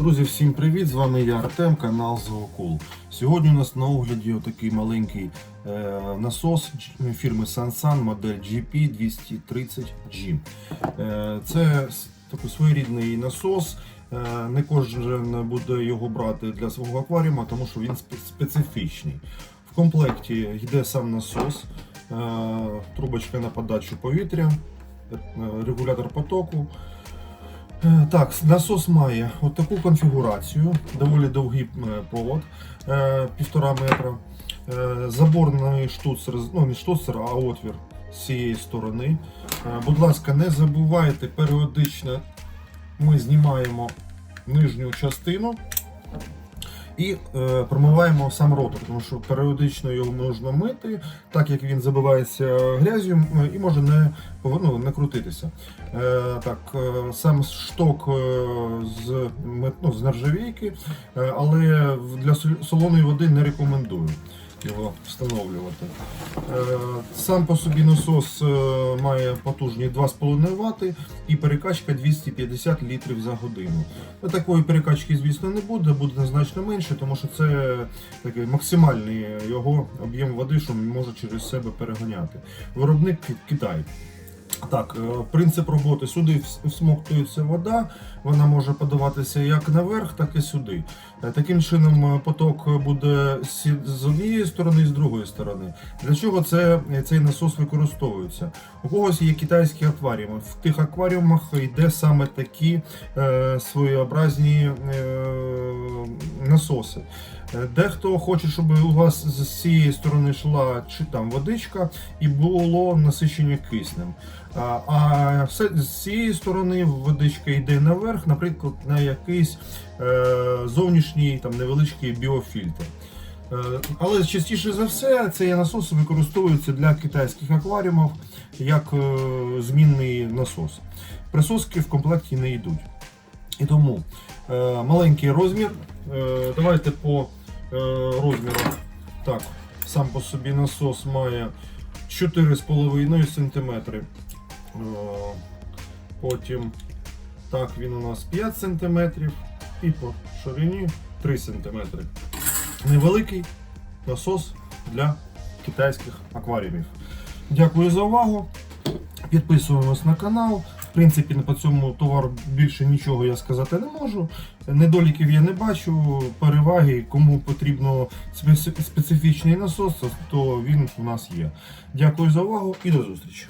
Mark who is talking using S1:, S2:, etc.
S1: Друзі, всім привіт! З вами я Артем, канал Зоокул. Сьогодні у нас на огляді отакий маленький е, насос фірми Sansan, модель GP230G. Е, це такий своєрідний насос. Е, не кожен буде його брати для свого акваріума, тому що він специфічний. В комплекті йде сам насос, е, трубочка на подачу повітря, е, регулятор потоку. Е, Так, насос має от таку конфігурацію, доволі довгий провод, повод, е, півтора метра. Е, Заборний штуцер, ну не штуцер, а отвір з цієї сторони. Е, Будь ласка, не забувайте періодично ми знімаємо нижню частину і е, промиваємо сам ротор, тому що періодично його можна мити, так як він забивається грязю і може не, ну, не крутитися. Е, так, е, сам шток е, з, ну, з нержавійки, е, але для солоної води не рекомендую його встановлювати. Е, Сам по собі насос е, має потужні 2,5 Вт і перекачка 250 літрів за годину. Ну, Такої перекачки, звісно, не буде, буде значно менше, тому що це такий максимальний його об'єм води, що він може через себе переганяти. Виробник Ки- Китай. Так, е, принцип роботи сюди всмоктується вода, вона може подаватися як наверх, так і сюди. Е, Таким чином е, поток буде з однієї сторони і з другої сторони. Для чого це, цей насос використовується? У когось є китайські акваріуми. В тих акваріумах йде саме такі е, своєобразні е, насоси. Е, Дехто хоче, щоб у вас з цієї сторони йшла чи там водичка і було насичення киснем. А, з цієї сторони водичка йде наверх, наприклад, на якийсь е, зовнішній там невеличкий біофільтр. Е, Але частіше за все цей насос використовується для китайських акваріумів як змінний насос. Присоски в комплекті не йдуть. І тому маленький розмір. Давайте по розміру. Так, сам по собі насос має 4,5 см. Е, потім так, він у нас 5 см і по ширині 3 см. Невеликий насос для китайських акваріумів. Дякую за увагу. Підписуємось на канал. В принципі, по цьому товару більше нічого я сказати не можу. Недоліків я не бачу. Переваги, кому потрібно специфічний насос, то він у нас є. Дякую за увагу і до зустрічі.